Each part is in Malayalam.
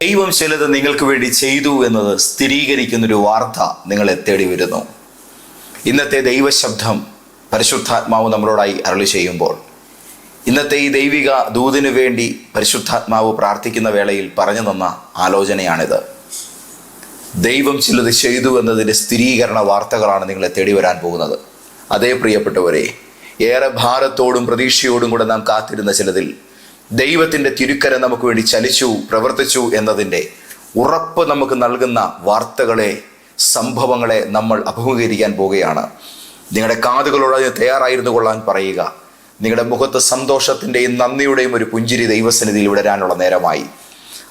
ദൈവം ചിലത് നിങ്ങൾക്ക് വേണ്ടി ചെയ്തു എന്നത് സ്ഥിരീകരിക്കുന്നൊരു വാർത്ത നിങ്ങളെ തേടി വരുന്നു. ഇന്നത്തെ ദൈവശബ്ദം പരിശുദ്ധാത്മാവ് നമ്മളോടായി അരളി ചെയ്യുമ്പോൾ ഇന്നത്തെ ഈ ദൈവിക ദൂതിനു വേണ്ടി പരിശുദ്ധാത്മാവ് പ്രാർത്ഥിക്കുന്ന വേളയിൽ പറഞ്ഞു തന്ന ആലോചനയാണിത്. ദൈവം ചിലത് ചെയ്തു എന്നതിന്റെ സ്ഥിരീകരണ വാർത്തകളാണ് നിങ്ങളെ തേടി വരാൻ പോകുന്നത്. അതേ പ്രിയപ്പെട്ടവരെ ഏറെ ഭാരത്തോടും പ്രതീക്ഷയോടും കൂടെ നാം കാത്തിരുന്ന ചിലതിൽ ദൈവത്തിന്റെ തിരുക്കര നമുക്ക് വേണ്ടി ചലിച്ചു പ്രവർത്തിച്ചു എന്നതിന്റെ ഉറപ്പ് നമുക്ക് നൽകുന്ന വാർത്തകളെ സംഭവങ്ങളെ നമ്മൾ അഭിമുഖീകരിക്കാൻ പോവുകയാണ്. നിങ്ങളുടെ കാതുകളോട് അതിന് തയ്യാറായിരുന്നു കൊള്ളാൻ പറയുക. നിങ്ങളുടെ മുഖത്ത് സന്തോഷത്തിന്റെയും നന്ദിയുടെയും ഒരു പുഞ്ചിരി ദൈവസന്നിധിയിൽ വിടരാനുള്ള നേരമായി.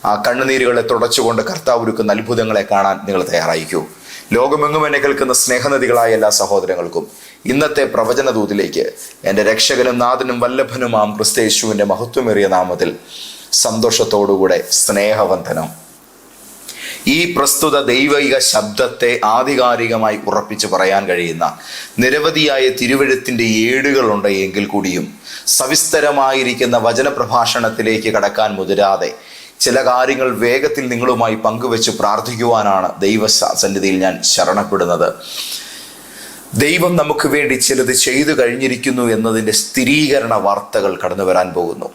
ആ കണ്ണുനീരുകളെ തുടച്ചുകൊണ്ട് കർത്താവ് ഒരുക്കുന്ന അത്ഭുതങ്ങളെ കാണാൻ നിങ്ങൾ തയ്യാറായിക്കൂ ലോകമെങ്ങും എന്നെ കേൾക്കുന്ന സ്നേഹനദികളായ എല്ലാ സഹോദരങ്ങൾക്കും ഇന്നത്തെ പ്രവചന ദൂതിലേക്ക് എന്റെ രക്ഷകനും നാഥനും വല്ലഭനുമാം ക്രിസ്തേശുവിന്റെ മഹത്വമേറിയ നാമത്തിൽ സന്തോഷത്തോടുകൂടെ സ്നേഹവന്ദനം. ഈ പ്രസ്തുത ദൈവിക ശബ്ദത്തെ ആധികാരികമായി ഉറപ്പിച്ചു പറയാൻ കഴിയുന്ന നിരവധിയായ തിരുവഴുത്തിന്റെ ഏടുകളുണ്ട് എങ്കിൽ കൂടിയും സവിസ്തരമായിരിക്കുന്ന വചനപ്രഭാഷണത്തിലേക്ക് കടക്കാൻ മുതിരാതെ ചില കാര്യങ്ങൾ വേഗത്തിൽ നിങ്ങളുമായി പങ്കുവെച്ച് പ്രാർത്ഥിക്കുവാനാണ് ദൈവ സന്നിധിയിൽ ഞാൻ ശരണപ്പെടുന്നത്. ദൈവം നമുക്ക് വേണ്ടി ചിലത് ചെയ്തു കഴിഞ്ഞിരിക്കുന്നു എന്നതിന്റെ സ്ഥിരീകരണ വാർത്തകൾ കടന്നു വരാൻ പോകുന്നു.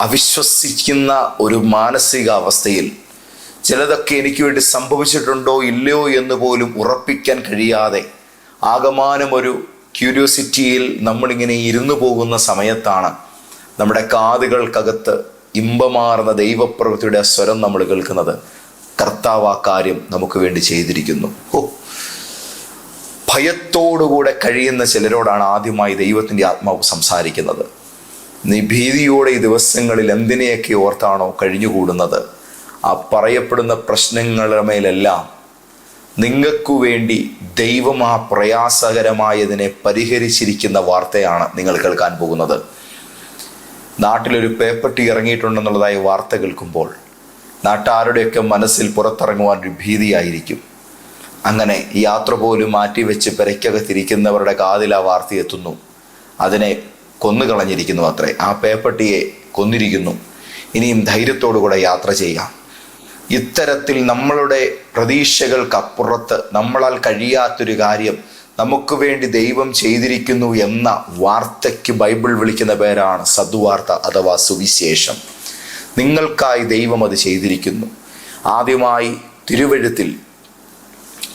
അവിശ്വസിക്കുന്ന ഒരു മാനസികാവസ്ഥയിൽ ചിലതൊക്കെ എനിക്ക് വേണ്ടി സംഭവിച്ചിട്ടുണ്ടോ ഇല്ലയോ എന്ന് പോലും ഉറപ്പിക്കാൻ കഴിയാതെ ആകമാനം ഒരു ക്യൂരിയോസിറ്റിയിൽ നമ്മളിങ്ങനെ ഇരുന്നു പോകുന്ന സമയത്താണ് നമ്മുടെ കാതുകൾക്കകത്ത് ഇമ്പമാർന്ന ദൈവപ്രവൃത്തിയുടെ സ്വരം നമ്മൾ കേൾക്കുന്നത്. കർത്താവ് ആ കാര്യം നമുക്ക് വേണ്ടി ചെയ്തിരിക്കുന്നു. ഓ ഭയത്തോടുകൂടെ കഴിയുന്ന ചിലരോടാണ് ആദ്യമായി ദൈവത്തിന്റെ ആത്മാവ് സംസാരിക്കുന്നത്. നീ ഭീതിയോടെ ഈ ദിവസങ്ങളിൽ എന്തിനെയൊക്കെ ഓർത്താണോ കഴിഞ്ഞുകൂടുന്നത്? ആ പറയപ്പെടുന്ന പ്രശ്നങ്ങളുടെ മേലെല്ലാം നിങ്ങൾക്കു വേണ്ടി ദൈവം ആ പ്രയാസകരമായതിനെ പരിഹരിച്ചിരിക്കുന്ന വാർത്തയാണ് നിങ്ങൾ കേൾക്കാൻ പോകുന്നത്. നാട്ടിലൊരു പേപ്പട്ടി ഇറങ്ങിയിട്ടുണ്ടെന്നുള്ളതായ വാർത്ത കേൾക്കുമ്പോൾ നാട്ടാരുടെയൊക്കെ മനസ്സിൽ പുറത്തിറങ്ങുവാൻ ഒരു ഭീതിയായിരിക്കും. അങ്ങനെ യാത്ര പോലും മാറ്റിവെച്ച് പെരയ്ക്കകത്തിരിക്കുന്നവരുടെ കാതിൽ ആ വാർത്ത എത്തുന്നു. അതിനെ കൊന്നുകളഞ്ഞിരിക്കുന്നു അത്രേ. ആ പേപ്പട്ടിയെ കൊന്നിരിക്കുന്നു. ഇനിയും ധൈര്യത്തോടുകൂടെ യാത്ര ചെയ്യാം. ഇത്തരത്തിൽ നമ്മളുടെ പ്രതീക്ഷകൾക്കപ്പുറത്ത് നമ്മളാൽ കഴിയാത്തൊരു കാര്യം നമുക്ക് വേണ്ടി ദൈവം ചെയ്തിരിക്കുന്നു എന്ന വാർത്തയ്ക്ക് ബൈബിൾ വിളിക്കുന്ന പേരാണ് സദ്വാർത്ത അഥവാ സുവിശേഷം. നിങ്ങൾക്കായി ദൈവം അത് ചെയ്തിരിക്കുന്നു. ആദ്യമായി തിരുവഴുത്തിൽ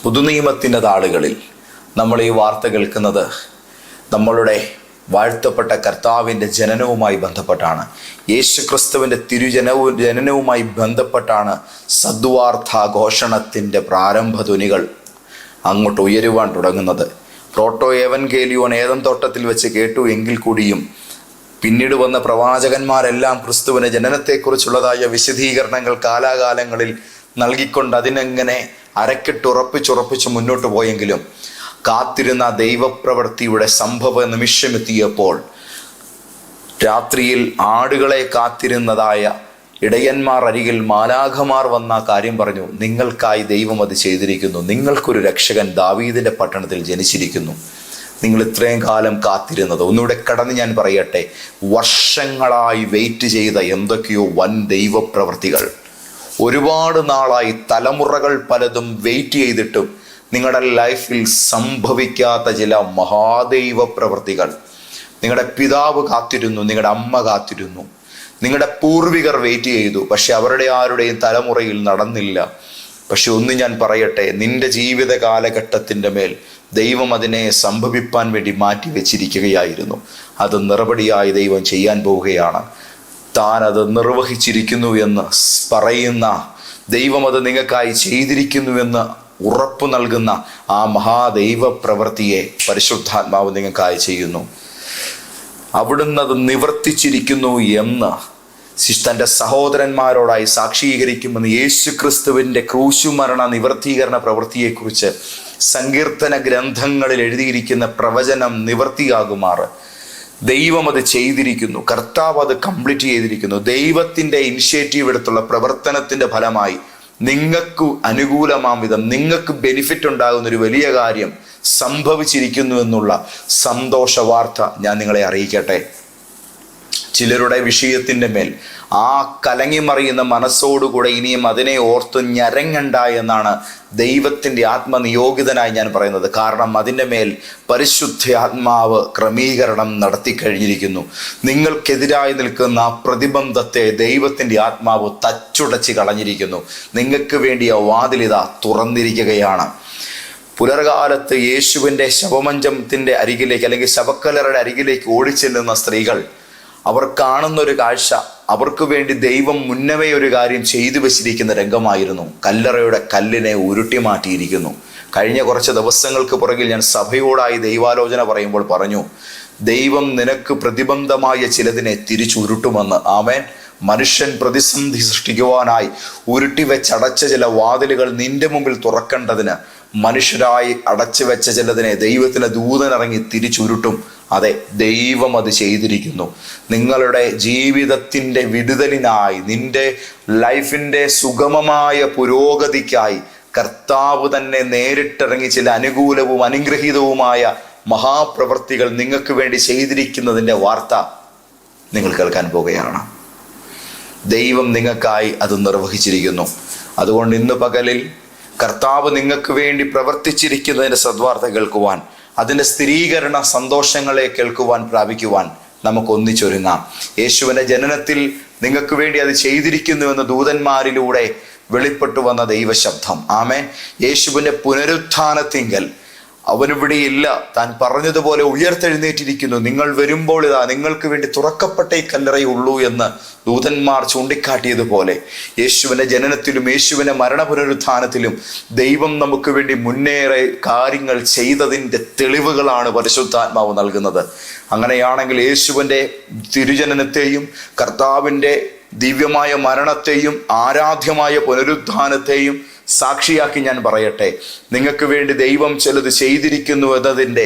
പുതുനിയമത്തിന്റെ താളുകളിൽ നമ്മൾ ഈ വാർത്ത കേൾക്കുന്നത് നമ്മളുടെ വാഴ്ത്തപ്പെട്ട കർത്താവിന്റെ ജനനവുമായി ബന്ധപ്പെട്ടാണ്. യേശു ക്രിസ്തുവിന്റെ തിരുജനവും ജനനവുമായി ബന്ധപ്പെട്ടാണ് സദ്വാർത്ഥാഘോഷണത്തിന്റെ പ്രാരംഭ ധ്വനികൾ അങ്ങോട്ട് ഉയരുവാൻ തുടങ്ങുന്നത്. പ്രോട്ടോ ഏവൻഗേലിയോൻ ഏതം തോട്ടത്തിൽ വെച്ച് കേട്ടു എങ്കിൽ കൂടിയും പിന്നീട് വന്ന പ്രവാചകന്മാരെല്ലാം ക്രിസ്തുവിന് ജനനത്തെക്കുറിച്ചുള്ളതായ വിശദീകരണങ്ങൾ കാലാകാലങ്ങളിൽ നൽകിക്കൊണ്ട് അതിനെങ്ങനെ അരക്കിട്ടുറപ്പിച്ചുറപ്പിച്ച് മുന്നോട്ട് പോയെങ്കിലും കാത്തിരുന്ന ദൈവപ്രവൃത്തിയുടെ സംഭവ നിമിഷമെത്തിയപ്പോൾ രാത്രിയിൽ ആടുകളെ കാത്തിരുന്നതായ ഇടയന്മാർ അരികിൽ മാലാഖമാർ വന്ന കാര്യം പറഞ്ഞു. നിങ്ങൾക്കായി ദൈവം അത് ചെയ്തിരിക്കുന്നു. നിങ്ങൾക്കൊരു രക്ഷകൻ ദാവീദിന്റെ പട്ടണത്തിൽ ജനിച്ചിരിക്കുന്നു. നിങ്ങൾ ഇത്രയും കാലം കാത്തിരുന്നത്. ഒന്നുകൂടെ കടന്ന് ഞാൻ പറയട്ടെ. വർഷങ്ങളായി വെയിറ്റ് ചെയ്ത എന്തൊക്കെയോ വൻ ദൈവപ്രവൃത്തികൾ. ഒരുപാട് നാളായി തലമുറകൾ പലതും വെയിറ്റ് ചെയ്തിട്ടും നിങ്ങളുടെ ലൈഫിൽ സംഭവിക്കാത്ത ചില മഹാദൈവ പ്രവൃത്തികൾ. നിങ്ങളുടെ പിതാവ് കാത്തിരുന്നു നിങ്ങളുടെ അമ്മ കാത്തിരുന്നു. നിങ്ങളുടെ പൂർവികർ വെയിറ്റ് ചെയ്തു പക്ഷെ അവരുടെ ആരുടെയും തലമുറയിൽ നടന്നില്ല. പക്ഷെ ഒന്ന് ഞാൻ പറയട്ടെ നിന്റെ ജീവിത കാലഘട്ടത്തിന്റെ മേൽ ദൈവം അതിനെ സംഭവിപ്പാൻ വേണ്ടി മാറ്റി വെച്ചിരിക്കുകയായിരുന്നു അത് നിറപടിയായി ദൈവം ചെയ്യാൻ പോവുകയാണ്. താൻ അത് നിർവഹിച്ചിരിക്കുന്നു എന്ന് പറയുന്ന ദൈവം അത് നിങ്ങൾക്കായി ചെയ്തിരിക്കുന്നുവെന്ന് ഉറപ്പ് നൽകുന്ന ആ മഹാദൈവ പ്രവൃത്തിയെ പരിശുദ്ധാത്മാവ് നിങ്ങൾക്കായി ചെയ്യുന്നു. അവിടുന്ന് അത് നിവർത്തിച്ചിരിക്കുന്നു എന്ന് തന്റെ സഹോദരന്മാരോടായി സാക്ഷീകരിക്കുമെന്ന് യേശു ക്രിസ്തുവിന്റെ ക്രൂശുമരണ നിവർത്തീകരണ പ്രവൃത്തിയെക്കുറിച്ച് സങ്കീർത്തന ഗ്രന്ഥങ്ങളിൽ എഴുതിയിരിക്കുന്ന പ്രവചനം നിവർത്തിയാകുമാറ്. ദൈവം അത് ചെയ്തിരിക്കുന്നു. കർത്താവ് അത് കംപ്ലീറ്റ് ചെയ്തിരിക്കുന്നു. ദൈവത്തിന്റെ ഇനിഷ്യേറ്റീവ് എടുത്തുള്ള പ്രവർത്തനത്തിന്റെ ഫലമായി നിങ്ങൾക്ക് അനുകൂലമാം വിധം നിങ്ങൾക്ക് ബെനിഫിറ്റ് ഉണ്ടാകുന്ന ഒരു വലിയ കാര്യം സംഭവിച്ചിരിക്കുന്നു എന്നുള്ള സന്തോഷ വാർത്ത ഞാൻ നിങ്ങളെ അറിയിക്കട്ടെ. ചിലരുടെ വിഷയത്തിന്റെ മേൽ. ആ കലങ്ങിമറിയുന്ന മനസ്സോടുകൂടെ ഇനിയും അതിനെ ഓർത്ത് ഞരങ്ങണ്ട എന്നാണ് ദൈവത്തിന്റെ ആത്മനിയോഗിതനായി ഞാൻ പറയുന്നത്. കാരണം അതിന്റെ മേൽ പരിശുദ്ധ ആത്മാവ് ക്രമീകരണം നടത്തി കഴിഞ്ഞിരിക്കുന്നു. നിങ്ങൾക്കെതിരായി നിൽക്കുന്ന പ്രതിബന്ധത്തെ ദൈവത്തിന്റെ ആത്മാവ് തച്ചുടച്ച് കളഞ്ഞിരിക്കുന്നു. നിങ്ങൾക്ക് വേണ്ടി ആ വാതിലിത തുറന്നിരിക്കുകയാണ്. പുലർകാലത്ത് യേശുവിന്റെ ശവമഞ്ചത്തിന്റെ അരികിലേക്ക് അല്ലെങ്കിൽ ശവക്കലറുടെ അരികിലേക്ക് ഓടിച്ചെല്ലുന്ന സ്ത്രീകൾ അവർ കാണുന്ന ഒരു കാഴ്ച അവർക്ക് വേണ്ടി ദൈവം മുന്നമേ ഒരു കാര്യം ചെയ്തു വെച്ചിരിക്കുന്ന രംഗമായിരുന്നു. കല്ലറയുടെ കല്ലിനെ ഉരുട്ടി മാറ്റിയിരിക്കുന്നു. കഴിഞ്ഞ കുറച്ച് ദിവസങ്ങൾക്ക് പുറകിൽ ഞാൻ സഭയോടായി ദൈവാലോചന പറയുമ്പോൾ പറഞ്ഞു ദൈവം നിനക്ക് പ്രതിബന്ധമായ ചിലതിനെ തിരിച്ചുരുട്ടുമെന്ന്. ആമേൻ. മനുഷ്യൻ പ്രതിസന്ധി സൃഷ്ടിക്കുവാനായി ഉരുട്ടി വെച്ചടച്ച ചില വാതിലുകൾ നിന്റെ മുമ്പിൽ തുറക്കേണ്ടതിന് മനുഷ്യരായി അടച്ചു വെച്ച ചിലതിനെ ദൈവത്തിന് ദൂതനിറങ്ങി തിരിച്ചുരുട്ടും. അതെ ദൈവം അത് ചെയ്തിരിക്കുന്നു. നിങ്ങളുടെ ജീവിതത്തിന്റെ വിടുതലിനായി നിന്റെ ലൈഫിന്റെ സുഗമമായ പുരോഗതിക്കായി കർത്താവ് തന്നെ നേരിട്ടിറങ്ങി ചില അനുകൂലവും അനുഗ്രഹീതവുമായ മഹാപ്രവർത്തികൾ നിങ്ങൾക്ക് വേണ്ടി ചെയ്തിരിക്കുന്നതിന്റെ വാർത്ത നിങ്ങൾ കേൾക്കാൻ പോകുകയാണ്. ദൈവം നിങ്ങൾക്കായി അത് നിർവഹിച്ചിരിക്കുന്നു. അതുകൊണ്ട് ഇന്ന് പകലിൽ കർത്താവ് നിങ്ങൾക്ക് വേണ്ടി പ്രവർത്തിച്ചിരിക്കുന്നതിന്റെ സദ്വാർത്ത കേൾക്കുവാൻ അതിന്റെ സ്ഥിരീകരണ സന്തോഷങ്ങളെ കേൾക്കുവാൻ പ്രാപിക്കുവാൻ നമുക്ക് ഒന്നിച്ചൊരുങ്ങാം. യേശുവിന്റെ ജനനത്തിൽ നിങ്ങൾക്ക് വേണ്ടി അത് ചെയ്തിരിക്കുന്നുവെന്ന് ദൂതന്മാരിലൂടെ വെളിപ്പെട്ടു വന്ന ദൈവശബ്ദം. ആമേ യേശുവിന്റെ പുനരുത്ഥാനത്തിങ്കൽ അവനിവിടെയില്ല താൻ പറഞ്ഞതുപോലെ ഉയർത്തെഴുന്നേറ്റിരിക്കുന്നു. നിങ്ങൾ വരുമ്പോൾ ഇതാ നിങ്ങൾക്ക് വേണ്ടി തുറക്കപ്പെട്ട കല്ലറയുള്ളൂ എന്ന് ദൂതന്മാർ ചൂണ്ടിക്കാട്ടിയതുപോലെ യേശുവിന്റെ ജനനത്തിലും യേശുവിന്റെ മരണ പുനരുദ്ധാനത്തിലും ദൈവം നമുക്ക് വേണ്ടി മുന്നേറെ കാര്യങ്ങൾ ചെയ്തതിന്റെ തെളിവുകളാണ് പരിശുദ്ധാത്മാവ് നൽകുന്നത്. അങ്ങനെയാണെങ്കിൽ യേശുവിന്റെ തിരുജനനത്തെയും കർത്താവിന്റെ ദിവ്യമായ മരണത്തെയും ആരാധ്യമായ പുനരുത്ഥാനത്തെയും സാക്ഷിയാക്കി ഞാൻ പറയട്ടെ. നിങ്ങൾക്ക് വേണ്ടി ദൈവം ചിലത് ചെയ്തിരിക്കുന്നു എന്നതിന്റെ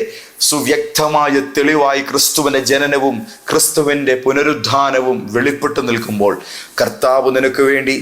സുവ്യക്തമായ തെളിവായി ക്രിസ്തുവിന്റെ ജനനവും ക്രിസ്തുവിന്റെ പുനരുദ്ധാനവും വെളിപ്പെട്ടു നിൽക്കുമ്പോൾ കർത്താവ് നിനക്ക് വേണ്ടി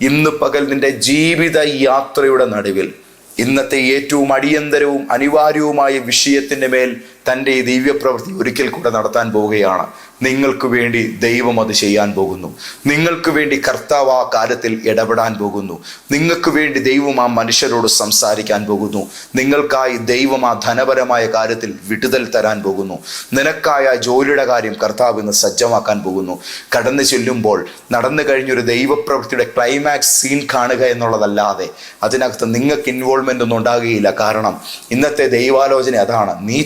ഇന്ന് പകൽ നിന്റെ ജീവിത യാത്രയുടെ നടുവിൽ ഇന്നത്തെ ഏറ്റവും അടിയന്തരവും അനിവാര്യവുമായ വിഷയത്തിന്റെ മേൽ തന്റെ ഈ ദിവ്യപ്രവൃത്തി ഒരിക്കൽ കൂടെ നടത്താൻ പോവുകയാണ്. നിങ്ങൾക്ക് വേണ്ടി ദൈവം അത് ചെയ്യാൻ പോകുന്നു. നിങ്ങൾക്ക് വേണ്ടി കർത്താവ് ആ കാര്യത്തിൽ ഇടപെടാൻ പോകുന്നു. നിങ്ങൾക്ക് വേണ്ടി ദൈവം ആ മനുഷ്യരോട് സംസാരിക്കാൻ പോകുന്നു. നിങ്ങൾക്കായി ദൈവം ആ ധനപരമായ കാര്യത്തിൽ വിടുതൽ തരാൻ പോകുന്നു. നിനക്കായ ജോലിയുടെ കാര്യം കർത്താവ് ഇന്ന് സജ്ജമാക്കാൻ പോകുന്നു. കടന്നു ചെല്ലുമ്പോൾ നടന്നു കഴിഞ്ഞൊരു ദൈവപ്രവൃത്തിയുടെ ക്ലൈമാക്സ് സീൻ കാണുക എന്നുള്ളതല്ലാതെ അതിനകത്ത് നിങ്ങൾക്ക് ഇൻവോൾവ്മെന്റ് ഒന്നും ഉണ്ടാകുകയില്ല. കാരണം ഇന്നത്തെ ദൈവാലോചന അതാണ്. നീ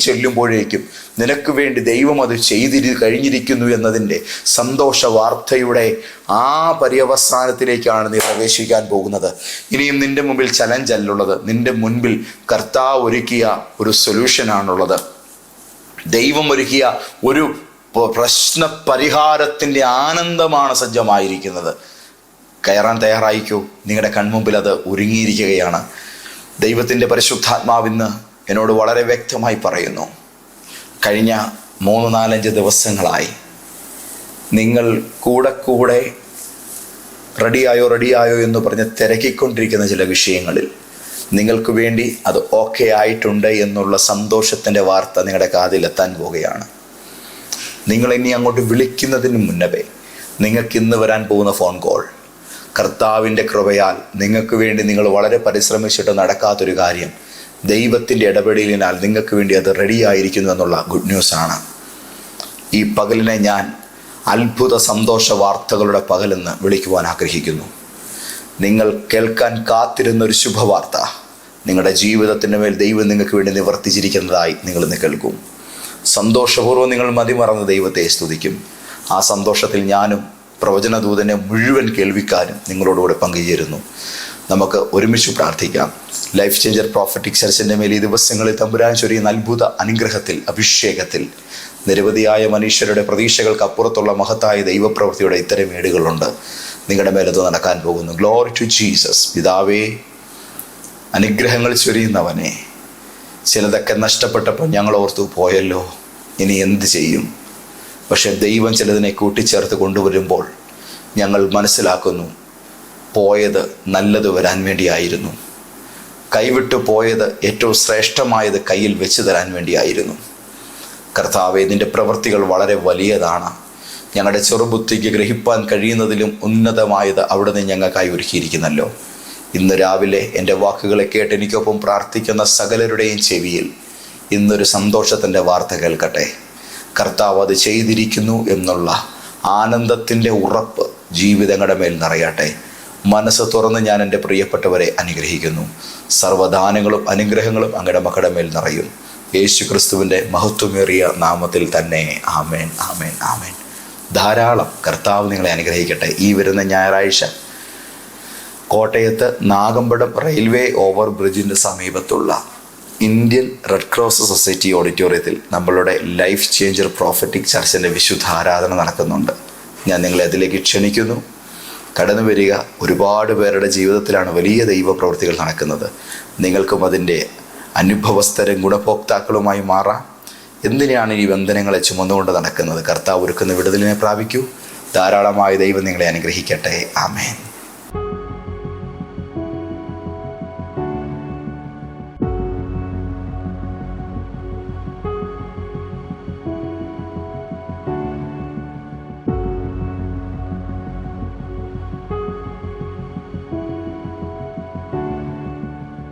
ചെല്ലുമ്പോഴേക്കും നിനക്ക് വേണ്ടി ദൈവം അത് ചെയ്തിരി കഴിഞ്ഞിരിക്കുന്നു എന്നതിന്റെ സന്തോഷ വാർത്തയുടെ ആ പര്യവസാനത്തിലേക്കാണ് നീ പ്രവേശിക്കാൻ പോകുന്നത്. ഇനിയും നിന്റെ മുമ്പിൽ ചലഞ്ച് അല്ലുള്ളത് നിന്റെ മുൻപിൽ കർത്താവ് ഒരുക്കിയ ഒരു സൊല്യൂഷനാണുള്ളത് ദൈവം ഒരുക്കിയ ഒരു പ്രശ്ന പരിഹാരത്തിന്റെ ആനന്ദമാണ് സജ്ജമായിരിക്കുന്നത്. കയറാൻ തയ്യാറായിക്കോ? നിങ്ങളുടെ കൺമുമ്പിൽ അത് ഒരുങ്ങിയിരിക്കുകയാണ്. ദൈവത്തിന്റെ പരിശുദ്ധാത്മാവിന്ന് എന്നോട് വളരെ വ്യക്തമായി പറയുന്നു. കഴിഞ്ഞ മൂന്ന് നാലഞ്ച് ദിവസങ്ങളായി. നിങ്ങൾ കൂടെ കൂടെ റെഡിയായോ റെഡിയായോ എന്ന് പറഞ്ഞ് തിരക്കിക്കൊണ്ടിരിക്കുന്ന ചില വിഷയങ്ങളിൽ നിങ്ങൾക്ക് വേണ്ടി അത് ഓക്കെ ആയിട്ടുണ്ട് എന്നുള്ള സന്തോഷത്തിന്റെ വാർത്ത നിങ്ങളുടെ കാതിലെത്താൻ പോവുകയാണ്. നിങ്ങൾ ഇനി അങ്ങോട്ട് വിളിക്കുന്നതിന് മുന്നവേ നിങ്ങൾക്ക് ഇന്ന് വരാൻ പോകുന്ന ഫോൺ കോൾ. കർത്താവിന്റെ കൃപയാൽ നിങ്ങൾക്ക് വേണ്ടി നിങ്ങൾ വളരെ പരിശ്രമിച്ചിട്ട് നടക്കാത്തൊരു കാര്യം ദൈവത്തിന്റെ ഇടപെടലിനാൽ നിങ്ങൾക്ക് വേണ്ടി അത് റെഡിയായിരിക്കുന്നു എന്നുള്ള ഗുഡ് ന്യൂസ് ആണ്. ഈ പകലിനെ ഞാൻ അത്ഭുത സന്തോഷ വാർത്തകളുടെ പകലെന്ന് വിളിക്കുവാൻ ആഗ്രഹിക്കുന്നു. നിങ്ങൾ കേൾക്കാൻ കാത്തിരുന്ന ഒരു ശുഭവാർത്ത. നിങ്ങളുടെ ജീവിതത്തിന്റെ മേൽ ദൈവം നിങ്ങൾക്ക് വേണ്ടി നിവർത്തിച്ചിരിക്കുന്നതായി നിങ്ങൾ ഇന്ന് കേൾക്കും. സന്തോഷപൂർവം നിങ്ങൾ മതിമറന്ന് ദൈവത്തെ സ്തുതിക്കും. ആ സന്തോഷത്തിൽ ഞാനും പ്രവചനദൂതനെ മുഴുവൻ കേൾവിക്കാനും നിങ്ങളോടുകൂടെ പങ്കുചേരുന്നു. നമുക്ക് ഒരുമിച്ച് പ്രാർത്ഥിക്കാം. ലൈഫ് ചേഞ്ചർ പ്രോഫറ്റിക് ചർച്ചിന്റെ മേൽ ഈ ദിവസങ്ങളിൽ തമ്പുരാൻ ചൊരിയുന്ന അത്ഭുത അനുഗ്രഹത്തിൽ അഭിഷേകത്തിൽ നിരവധിയായ മനുഷ്യരുടെ പ്രതീക്ഷകൾക്ക് അപ്പുറത്തുള്ള മഹത്തായ ദൈവപ്രവൃത്തിയുടെ ഇത്തരം വീടുകളുണ്ട് നിങ്ങളുടെ മേലത് നടക്കാൻ പോകുന്നു. ഗ്ലോറി ടു ജീസസ് പിതാവേ അനുഗ്രഹങ്ങൾ ചൊരിയുന്നവനെ ചിലതൊക്കെ നഷ്ടപ്പെട്ടപ്പോൾ ഞങ്ങൾ ഓർത്തു പോയല്ലോ ഇനി എന്ത് ചെയ്യും? പക്ഷെ ദൈവം ചിലതിനെ കൂട്ടിച്ചേർത്ത് കൊണ്ടുവരുമ്പോൾ ഞങ്ങൾ മനസ്സിലാക്കുന്നു പോയത് നല്ലത് വരാൻ വേണ്ടിയായിരുന്നു. കൈവിട്ടു പോയത് ഏറ്റവും ശ്രേഷ്ഠമായത് കയ്യിൽ വെച്ച് തരാൻ വേണ്ടിയായിരുന്നു. കർത്താവെ ഇതിന്റെ പ്രവൃത്തികൾ വളരെ വലിയതാണ്. ഞങ്ങളുടെ ചെറുബുദ്ധിക്ക് ഗ്രഹിപ്പാൻ കഴിയുന്നതിലും ഉന്നതമായത് അവിടുന്ന് ഞങ്ങൾക്കായി ഒരുക്കിയിരിക്കുന്നല്ലോ. ഇന്ന് രാവിലെ എന്റെ വാക്കുകളെ കേട്ട് എനിക്കൊപ്പം പ്രാർത്ഥിക്കുന്ന സകലരുടെയും ചെവിയിൽ ഇന്നൊരു സന്തോഷത്തിന്റെ വാർത്ത കേൾക്കട്ടെ. കർത്താവ് അത് ചെയ്തിരിക്കുന്നു എന്നുള്ള ആനന്ദത്തിന്റെ ഉറപ്പ് ജീവിതങ്ങളുടെ മേൽ നിറയട്ടെ. മനസ്സ് തുറന്ന് ഞാൻ എന്റെ പ്രിയപ്പെട്ടവരെ അനുഗ്രഹിക്കുന്നു. സർവദാനങ്ങളും അനുഗ്രഹങ്ങളും അങ്ങയുടെ മക്കളുടെ മേൽ നിറയും. യേശു ക്രിസ്തുവിന്റെ മഹത്വമേറിയ നാമത്തിൽ തന്നെ ആമേൻ ആമേൻ ആമേൻ. ധാരാളം കർത്താവ് നിങ്ങളെ അനുഗ്രഹിക്കട്ടെ. ഈ വരുന്ന ഞായറാഴ്ച കോട്ടയത്ത് നാഗമ്പടം റെയിൽവേ ഓവർ ബ്രിഡ്ജിന്റെ സമീപത്തുള്ള ഇന്ത്യൻ റെഡ് ക്രോസ് സൊസൈറ്റി ഓഡിറ്റോറിയത്തിൽ നമ്മളുടെ ലൈഫ് ചേഞ്ചർ പ്രോഫറ്റിക് ചർച്ചിന്റെ വിശുദ്ധ ആരാധന നടക്കുന്നുണ്ട്. ഞാൻ നിങ്ങളെ അതിലേക്ക് ക്ഷണിക്കുന്നു. കടന്നു വരിക ഒരുപാട് പേരുടെ ജീവിതത്തിലാണ് വലിയ ദൈവ പ്രവൃത്തികൾ നടക്കുന്നത്. നിങ്ങൾക്കും അതിന്റെ അനുഭവസ്ഥരും ഗുണഭോക്താക്കളുമായി മാറാം. എന്തിനാണ് ഈ ബന്ധനങ്ങളെ ചുമന്നുകൊണ്ട് നടക്കുന്നത്? കർത്താവ് ഒരുക്കുന്ന വിടുതലിനെ പ്രാപിക്കൂ. ധാരാളമായ ദൈവം നിങ്ങളെ അനുഗ്രഹിക്കട്ടെ. ആമേൻ.